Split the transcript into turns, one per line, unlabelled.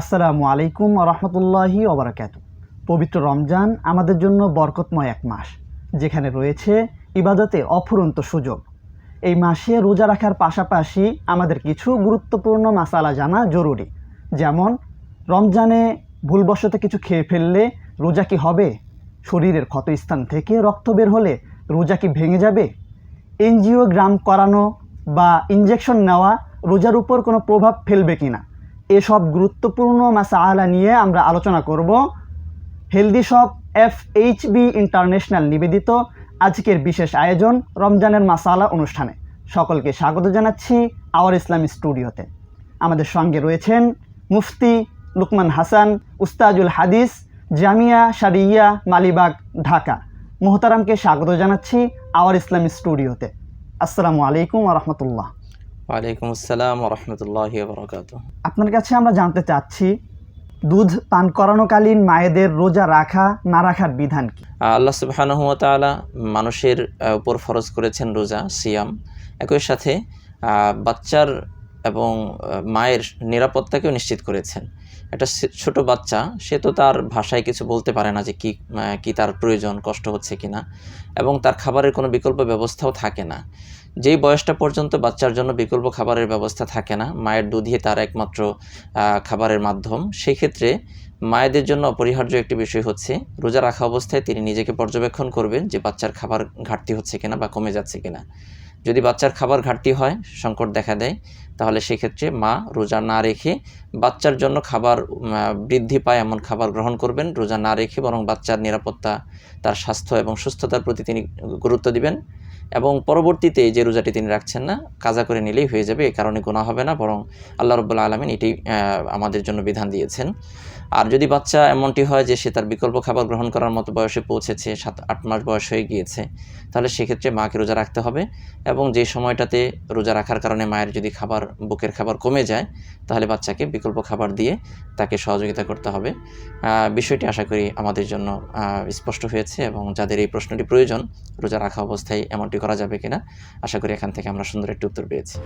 আসসালামু আলাইকুম রহমতুল্লাহি ওবরাকাতু পবিত্র রমজান আমাদের জন্য বরকতময় এক মাস, যেখানে রয়েছে ইবাদতে অফুরন্ত সুযোগ। এই মাসে রোজা রাখার পাশাপাশি আমাদের কিছু গুরুত্বপূর্ণ মাসালা জানা জরুরি। যেমন, রমজানে ভুলবশত কিছু খেয়ে ফেললে রোজা কি হবে? শরীরের ক্ষতস্থান থেকে রক্ত বের হলে রোজা কি ভেঙে যাবে? এনজিওগ্রাম করানো বা ইঞ্জেকশন নেওয়া রোজার উপর কোনো প্রভাব ফেলবে কিনা? এসব গুরুত্বপূর্ণ মাসালা নিয়ে আমরা আলোচনা করব। Healthy shop F H B international নিবেদিত আজকের বিশেষ আয়োজন রমজানের মাসালা অনুষ্ঠানে। সকলকে স্বাগত জানাচ্ছি আওয়ার ইসলামী স্টুডিওতে। আমাদের সঙ্গে রয়েছেন মুফতি লুকমান হাসান, উস্তাজুল হাদিস, জামিয়া শারিয়া, মালিবাগ, ঢাকা। মোহতারামকে স্বাগত জানাচ্ছি আওয়ার ইসলামী স্টুডিওতে। আসসালামু আলাইকুম রহমতুল্লাহ।
ওয়ালাইকুম আসসালাম রহমতুল্লাহি বরকাত
আপনার কাছে আমরা জানতে চাচ্ছি দুধ পান করানোকালীন মায়েদের রোজা রাখা না রাখার বিধান কি?
আল্লাহ সুবহানাহু ওয়া মানুষের উপর ফরজ করেছেন রোজা সিয়াম। একই সাথে বাচ্চার এবং মায়ের নিরাপত্তাকেও নিশ্চিত করেছেন। একটা ছোট বাচ্চা সে তো তার ভাষায় কিছু বলতে পারে না যে কি কি তার প্রয়োজন কষ্ট হচ্ছে কিনা এবং তার খাবারের কোনো বিকল্প ব্যবস্থাও থাকে না। যেই বয়সটা পর্যন্ত বাচ্চার জন্য বিকল্প খাবারের ব্যবস্থা থাকে না, মায়ের দুধই তার একমাত্র খাবারের মাধ্যম সেই ক্ষেত্রে মায়েদের জন্য অপরিহার্য একটি বিষয় হচ্ছে রোজা রাখা অবস্থায় তিনি নিজেকে পর্যবেক্ষণ করবেন যে বাচ্চার খাবার ঘাটতি হচ্ছে কিনা বা কমে যাচ্ছে কিনা। যদি বাচ্চার খাবার ঘাটতি হয়, সংকট দেখা দেয়, তাহলে সেক্ষেত্রে মা রোজা না রেখে বাচ্চার জন্য খাবার বৃদ্ধি পায় এমন খাবার গ্রহণ করবেন। রোজা না রেখে বরং বাচ্চার নিরাপত্তা, তার স্বাস্থ্য এবং সুস্থতার প্রতি তিনি গুরুত্ব দিবেন। এবং পরবর্তীতে যে রোজাটি তিনি রাখছেন না, কাজা করে নিলেই হয়ে যাবে এই কারণে গোনা হবে না, বরং আল্লাহ রব্বুল্লা আলমিন এটি আমাদের জন্য বিধান দিয়েছেন। আর যদি বাচ্চা এমনটি হয় যে সে তার বিকল্প খাবার গ্রহণ করার মতো বয়সে পৌঁছেছে, সাত, আট মাস বয়স হয়ে গিয়েছে, তাহলে সেক্ষেত্রে মাকে রোজা রাখতে হবে এবং যে সময়টাতে রোজা রাখার কারণে মায়ের যদি খাবার, বুকের খাবার কমে যায়, তাহলে বাচ্চাকে বিকল্প খাবার দিয়ে তাকে সহযোগিতা করতে হবে। বিষয়টি আশা করি আমাদের জন্য স্পষ্ট হয়েছে এবং যাদের এই প্রশ্নটি প্রয়োজন, রোজা রাখা অবস্থায় এমনটি করা যাবে কিনা? আশা করি এখান থেকে আমরা সুন্দর একটি উত্তর পেয়েছি।